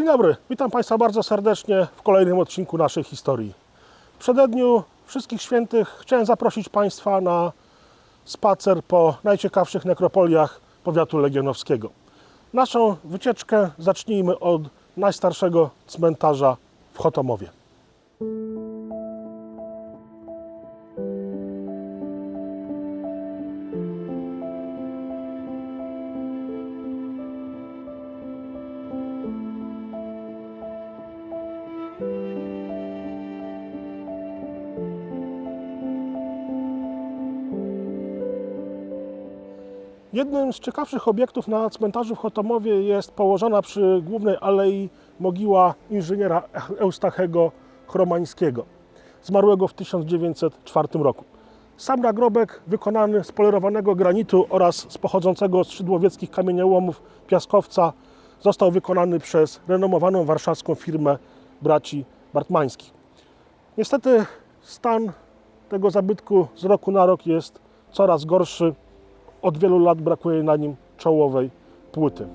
Dzień dobry, witam Państwa bardzo serdecznie w kolejnym odcinku naszej historii. W przededniu Wszystkich Świętych chciałem zaprosić Państwa na spacer po najciekawszych nekropoliach powiatu legionowskiego. Naszą wycieczkę zacznijmy od najstarszego cmentarza w Chotomowie. Jednym z ciekawszych obiektów na cmentarzu w Chotomowie jest położona przy głównej alei mogiła inżyniera Eustachego Chromańskiego, zmarłego w 1904 roku. Sam nagrobek wykonany z polerowanego granitu oraz z pochodzącego z szydłowieckich kamieniołomów piaskowca został wykonany przez renomowaną warszawską firmę braci Bartmańskich. Niestety stan tego zabytku z roku na rok jest coraz gorszy. Od wielu lat brakuje na nim czołowej płyty.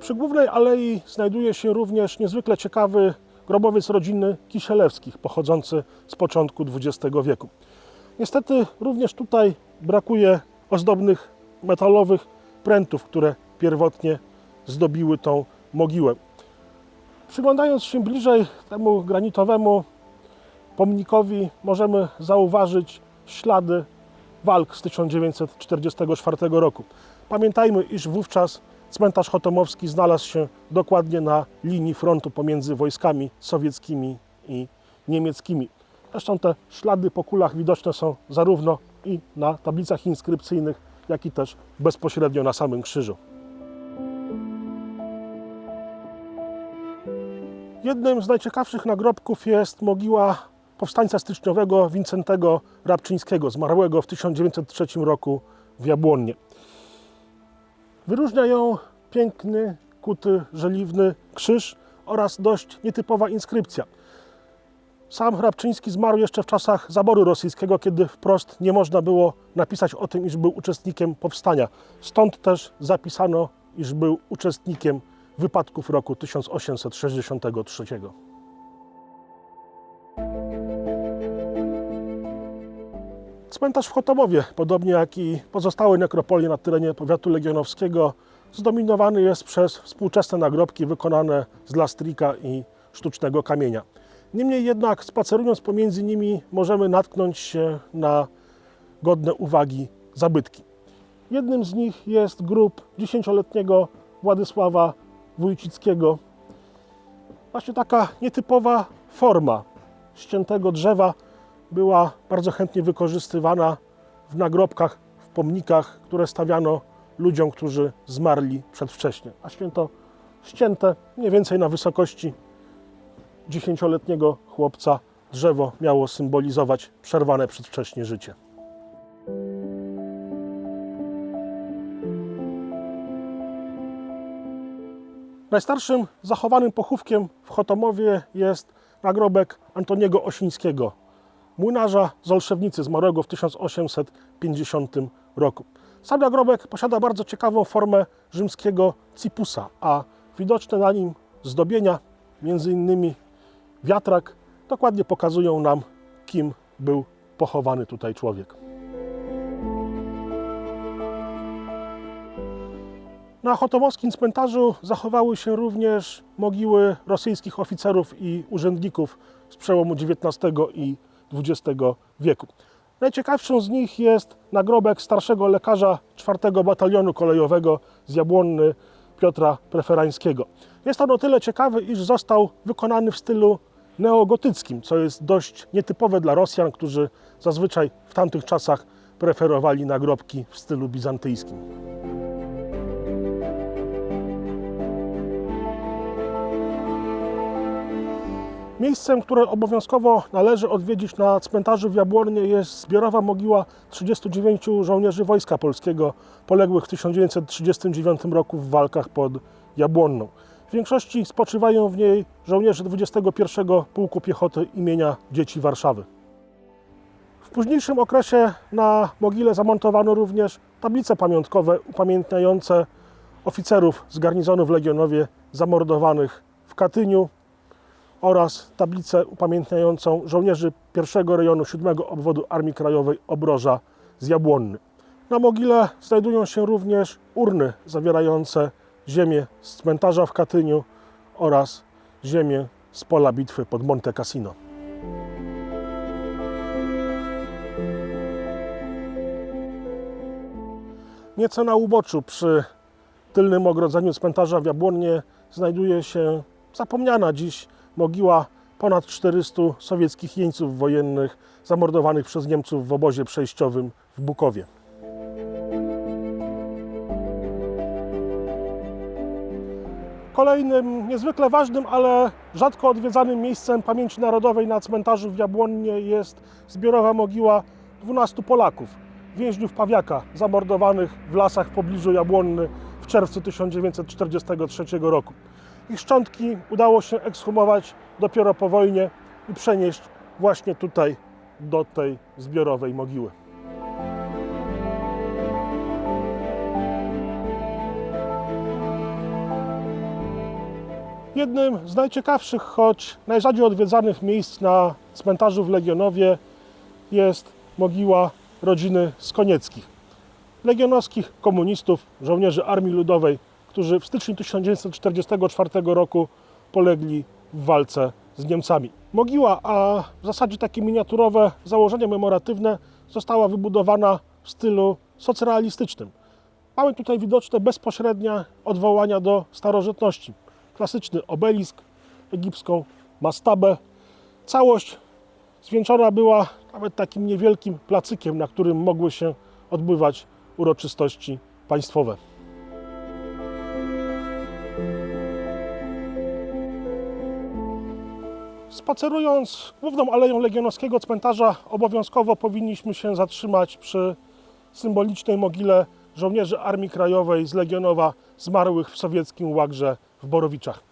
Przy głównej alei znajduje się również niezwykle ciekawy grobowiec rodziny Kisielewskich, pochodzący z początku XX wieku. Niestety również tutaj brakuje ozdobnych metalowych prętów, które pierwotnie zdobiły tą mogiłę. Przyglądając się bliżej temu granitowemu pomnikowi możemy zauważyć ślady walk z 1944 roku. Pamiętajmy, iż wówczas cmentarz chotomowski znalazł się dokładnie na linii frontu pomiędzy wojskami sowieckimi i niemieckimi. Zresztą te ślady po kulach widoczne są zarówno i na tablicach inskrypcyjnych, jak i też bezpośrednio na samym krzyżu. Jednym z najciekawszych nagrobków jest mogiła powstańca styczniowego Wincentego Rabczyńskiego, zmarłego w 1903 roku w Jabłonnie. Wyróżnia ją piękny, kuty, żeliwny krzyż oraz dość nietypowa inskrypcja. Sam Rabczyński zmarł jeszcze w czasach zaboru rosyjskiego, kiedy wprost nie można było napisać o tym, iż był uczestnikiem powstania. Stąd też zapisano, iż był uczestnikiem wypadków roku 1863. Cmentarz w Chotomowie, podobnie jak i pozostałe nekropolie na terenie powiatu legionowskiego, zdominowany jest przez współczesne nagrobki wykonane z lastrika i sztucznego kamienia. Niemniej jednak, spacerując pomiędzy nimi, możemy natknąć się na godne uwagi zabytki. Jednym z nich jest grób dziesięcioletniego Władysława Wójcickiego. Właśnie taka nietypowa forma ściętego drzewa była bardzo chętnie wykorzystywana w nagrobkach, w pomnikach, które stawiano ludziom, którzy zmarli przedwcześnie. A święto ścięte mniej więcej na wysokości dziesięcioletniego chłopca drzewo miało symbolizować przerwane przedwcześnie życie. Najstarszym zachowanym pochówkiem w Chotomowie jest nagrobek Antoniego Osińskiego, młynarza z Olszewnicy, zmarłego w 1850 roku. Sam nagrobek posiada bardzo ciekawą formę rzymskiego cipusa, a widoczne na nim zdobienia, między innymi wiatrak, dokładnie pokazują nam, kim był pochowany tutaj człowiek. Na chotomowskim cmentarzu zachowały się również mogiły rosyjskich oficerów i urzędników z przełomu XIX i XX wieku. Najciekawszą z nich jest nagrobek starszego lekarza 4 Batalionu Kolejowego z Jabłonny Piotra Preferańskiego. Jest on o tyle ciekawy, iż został wykonany w stylu neogotyckim, co jest dość nietypowe dla Rosjan, którzy zazwyczaj w tamtych czasach preferowali nagrobki w stylu bizantyjskim. Miejscem, które obowiązkowo należy odwiedzić na cmentarzu w Jabłonnie jest zbiorowa mogiła 39 żołnierzy Wojska Polskiego poległych w 1939 roku w walkach pod Jabłonną. W większości spoczywają w niej żołnierze 21 Pułku Piechoty imienia Dzieci Warszawy. W późniejszym okresie na mogile zamontowano również tablice pamiątkowe upamiętniające oficerów z garnizonu w Legionowie zamordowanych w Katyniu oraz tablicę upamiętniającą żołnierzy pierwszego rejonu 7 obwodu Armii Krajowej Obroża z Jabłonny. Na mogile znajdują się również urny zawierające ziemię z cmentarza w Katyniu oraz ziemię z pola bitwy pod Monte Cassino. Nieco na uboczu przy tylnym ogrodzeniu cmentarza w Jabłonnie znajduje się zapomniana dziś mogiła ponad 400 sowieckich jeńców wojennych zamordowanych przez Niemców w obozie przejściowym w Bukowie. Kolejnym niezwykle ważnym, ale rzadko odwiedzanym miejscem pamięci narodowej na cmentarzu w Jabłonnie jest zbiorowa mogiła 12 Polaków, więźniów Pawiaka, zamordowanych w lasach w pobliżu Jabłonny w czerwcu 1943 roku. Ich szczątki udało się ekshumować dopiero po wojnie i przenieść właśnie tutaj, do tej zbiorowej mogiły. Jednym z najciekawszych, choć najrzadziej odwiedzanych miejsc na cmentarzu w Legionowie jest mogiła rodziny Skonieckich. Legionowskich komunistów, żołnierzy Armii Ludowej, którzy w styczniu 1944 roku polegli w walce z Niemcami. Mogiła, a w zasadzie takie miniaturowe założenie memoratywne, została wybudowana w stylu socrealistycznym. Mamy tutaj widoczne bezpośrednie odwołania do starożytności. Klasyczny obelisk, egipską mastabę. Całość zwieńczona była nawet takim niewielkim placykiem, na którym mogły się odbywać uroczystości państwowe. Spacerując główną aleją Legionowskiego cmentarza, obowiązkowo powinniśmy się zatrzymać przy symbolicznej mogile żołnierzy Armii Krajowej z Legionowa zmarłych w sowieckim łagrze w Borowiczach.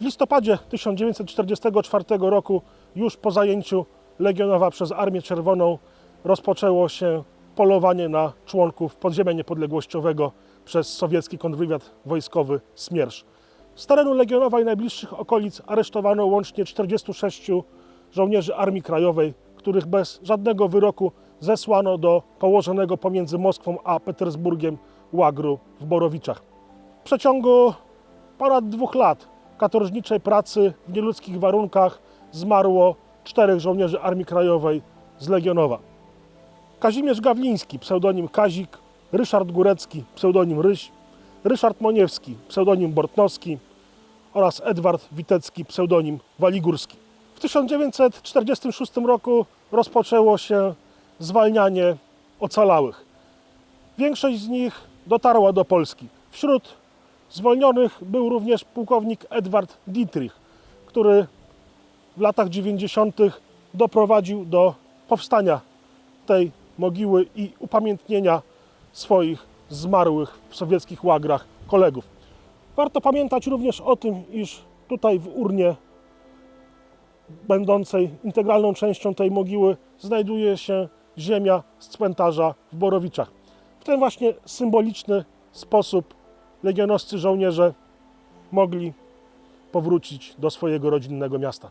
W listopadzie 1944 roku, już po zajęciu Legionowa przez Armię Czerwoną, rozpoczęło się polowanie na członków podziemia niepodległościowego przez sowiecki kontrwywiad wojskowy Smiersz. Z terenu Legionowa i najbliższych okolic aresztowano łącznie 46 żołnierzy Armii Krajowej, których bez żadnego wyroku zesłano do położonego pomiędzy Moskwą a Petersburgiem łagru w Borowiczach. W przeciągu ponad dwóch lat katorżniczej pracy w nieludzkich warunkach zmarło czterech żołnierzy Armii Krajowej z Legionowa. Kazimierz Gawliński, pseudonim Kazik, Ryszard Górecki, pseudonim Ryś, Ryszard Moniewski, pseudonim Bortnowski oraz Edward Witecki, pseudonim Waligórski. W 1946 roku rozpoczęło się zwalnianie ocalałych. Większość z nich dotarła do Polski. Wśród zwolnionych był również pułkownik Edward Dietrich, który w latach 90. doprowadził do powstania tej mogiły i upamiętnienia swoich zmarłych w sowieckich łagrach kolegów. Warto pamiętać również o tym, iż tutaj w urnie będącej integralną częścią tej mogiły znajduje się ziemia z cmentarza w Borowiczach. W ten właśnie symboliczny sposób legionowscy żołnierze mogli powrócić do swojego rodzinnego miasta.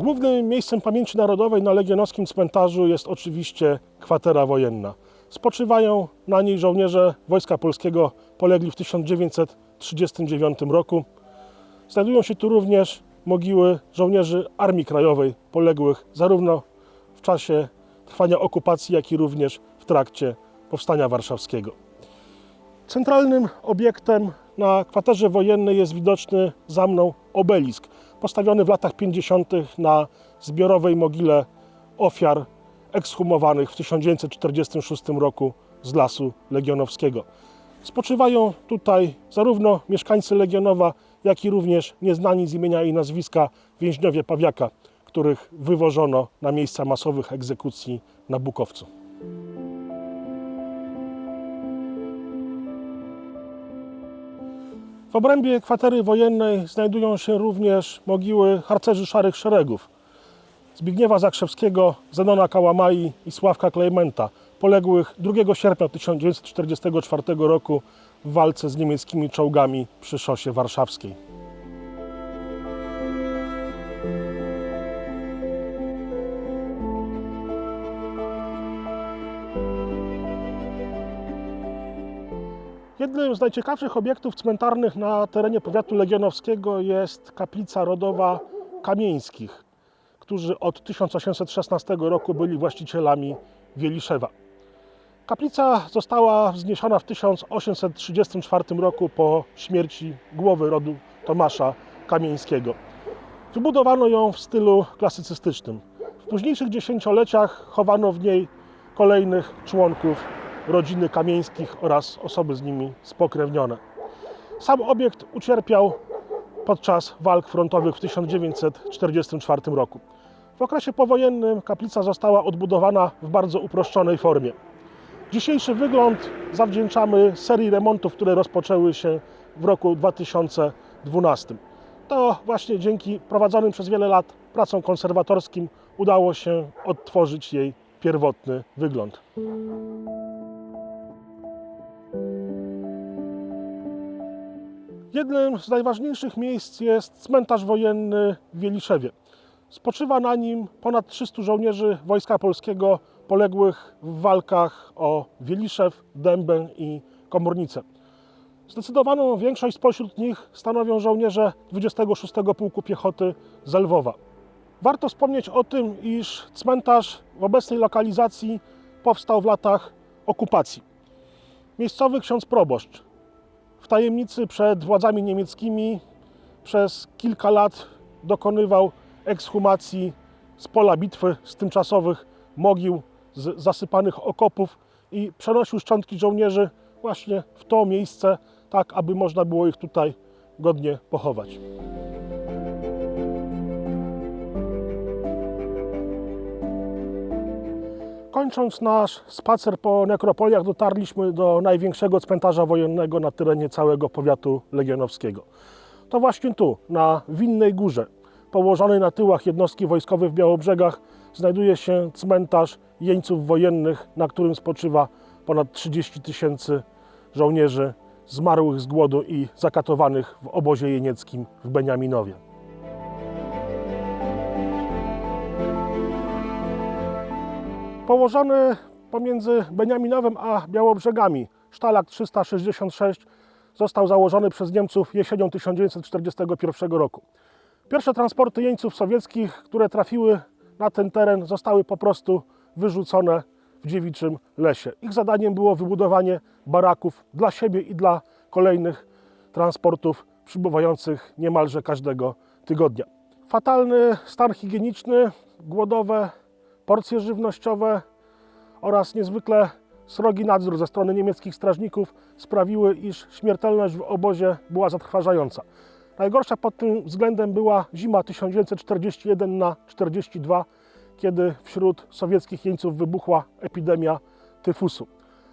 Głównym miejscem pamięci narodowej na Legionowskim cmentarzu jest oczywiście kwatera wojenna. Spoczywają na niej żołnierze Wojska Polskiego polegli w 1939 roku. Znajdują się tu również mogiły żołnierzy Armii Krajowej poległych zarówno w czasie trwania okupacji, jak i również w trakcie Powstania Warszawskiego. Centralnym obiektem na kwaterze wojennej jest widoczny za mną obelisk, postawiony w latach 50. na zbiorowej mogile ofiar ekshumowanych w 1946 roku z Lasu Legionowskiego. Spoczywają tutaj zarówno mieszkańcy Legionowa, jak i również nieznani z imienia i nazwiska więźniowie Pawiaka, których wywożono na miejsca masowych egzekucji na Bukowcu. W obrębie kwatery wojennej znajdują się również mogiły harcerzy Szarych Szeregów. Zbigniewa Zakrzewskiego, Zenona Kałamai i Sławka Klejmenta, poległych 2 sierpnia 1944 roku w walce z niemieckimi czołgami przy szosie warszawskiej. Jednym z najciekawszych obiektów cmentarnych na terenie powiatu legionowskiego jest kaplica rodowa Kamieńskich, którzy od 1816 roku byli właścicielami Wieliszewa. Kaplica została wzniesiona w 1834 roku po śmierci głowy rodu Tomasza Kamieńskiego. Wybudowano ją w stylu klasycystycznym. W późniejszych dziesięcioleciach chowano w niej kolejnych członków rodziny Kamieńskich oraz osoby z nimi spokrewnione. Sam obiekt ucierpiał podczas walk frontowych w 1944 roku. W okresie powojennym kaplica została odbudowana w bardzo uproszczonej formie. Dzisiejszy wygląd zawdzięczamy serii remontów, które rozpoczęły się w roku 2012. To właśnie dzięki prowadzonym przez wiele lat pracom konserwatorskim udało się odtworzyć jej pierwotny wygląd. Jednym z najważniejszych miejsc jest cmentarz wojenny w Wieliszewie. Spoczywa na nim ponad 300 żołnierzy Wojska Polskiego poległych w walkach o Wieliszew, Dębę i Komornicę. Zdecydowaną większość spośród nich stanowią żołnierze 26 Pułku Piechoty z Lwowa. Warto wspomnieć o tym, iż cmentarz w obecnej lokalizacji powstał w latach okupacji. Miejscowy ksiądz proboszcz tajemnicy przed władzami niemieckimi przez kilka lat dokonywał ekshumacji z pola bitwy, z tymczasowych mogił, z zasypanych okopów i przenosił szczątki żołnierzy właśnie w to miejsce, tak aby można było ich tutaj godnie pochować. Kończąc nasz spacer po nekropoliach, dotarliśmy do największego cmentarza wojennego na terenie całego powiatu legionowskiego. To właśnie tu, na Winnej Górze, położony na tyłach jednostki wojskowej w Białobrzegach, znajduje się cmentarz jeńców wojennych, na którym spoczywa ponad 30 tysięcy żołnierzy zmarłych z głodu i zakatowanych w obozie jenieckim w Beniaminowie. Położony pomiędzy Beniaminowem a Białobrzegami, sztalak 366 został założony przez Niemców jesienią 1941 roku. Pierwsze transporty jeńców sowieckich, które trafiły na ten teren, zostały po prostu wyrzucone w dziewiczym lesie. Ich zadaniem było wybudowanie baraków dla siebie i dla kolejnych transportów przybywających niemalże każdego tygodnia. Fatalny stan higieniczny, głodowe porcje żywnościowe oraz niezwykle srogi nadzór ze strony niemieckich strażników sprawiły, iż śmiertelność w obozie była zatrważająca. Najgorsza pod tym względem była zima 1941 na 42, kiedy wśród skowieckich jeńców wybuchła epidemia tyfusu.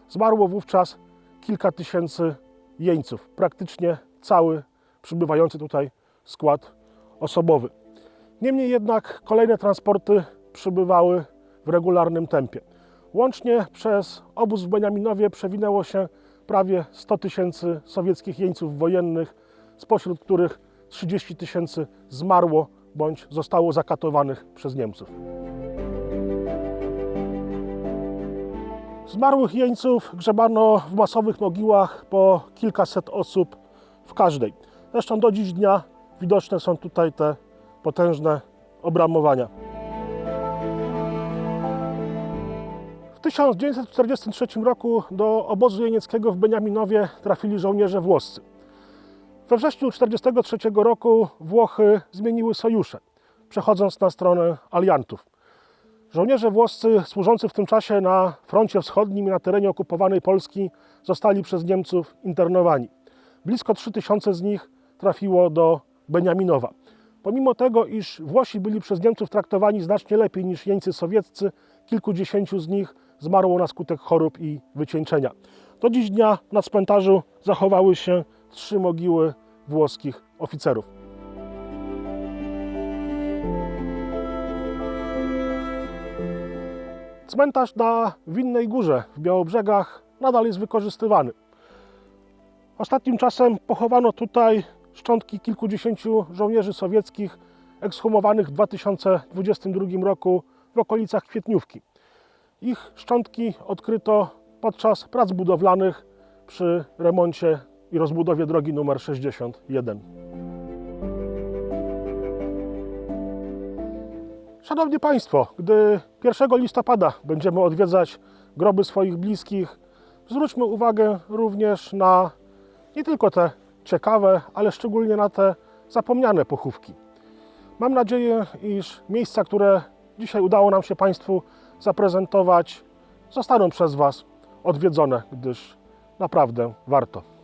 Zmarło wówczas kilka tysięcy jeńców, praktycznie cały przybywający tutaj skład osobowy. Niemniej jednak kolejne transporty przybywały w regularnym tempie. Łącznie przez obóz w Beniaminowie przewinęło się prawie 100 tysięcy sowieckich jeńców wojennych, spośród których 30 tysięcy zmarło bądź zostało zakatowanych przez Niemców. Zmarłych jeńców grzebano w masowych mogiłach po kilkaset osób w każdej. Zresztą do dziś dnia widoczne są tutaj te potężne obramowania. W 1943 roku do obozu jenieckiego w Beniaminowie trafili żołnierze włoscy. We wrześniu 1943 roku Włochy zmieniły sojusze, przechodząc na stronę aliantów. Żołnierze włoscy służący w tym czasie na froncie wschodnim i na terenie okupowanej Polski zostali przez Niemców internowani. Blisko 3000 z nich trafiło do Beniaminowa. Pomimo tego, iż Włosi byli przez Niemców traktowani znacznie lepiej niż jeńcy sowieccy, kilkudziesięciu z nich zmarło na skutek chorób i wycieńczenia. Do dziś dnia na cmentarzu zachowały się trzy mogiły włoskich oficerów. Cmentarz na Winnej Górze w Białobrzegach nadal jest wykorzystywany. Ostatnim czasem pochowano tutaj szczątki kilkudziesięciu żołnierzy sowieckich ekshumowanych w 2022 roku w okolicach Kwietniówki. Ich szczątki odkryto podczas prac budowlanych przy remoncie i rozbudowie drogi nr 61. Szanowni Państwo, gdy 1 listopada będziemy odwiedzać groby swoich bliskich, zwróćmy uwagę również na nie tylko te ciekawe, ale szczególnie na te zapomniane pochówki. Mam nadzieję, iż miejsca, które dzisiaj udało nam się Państwu zaprezentować, zostaną przez Was odwiedzone, gdyż naprawdę warto.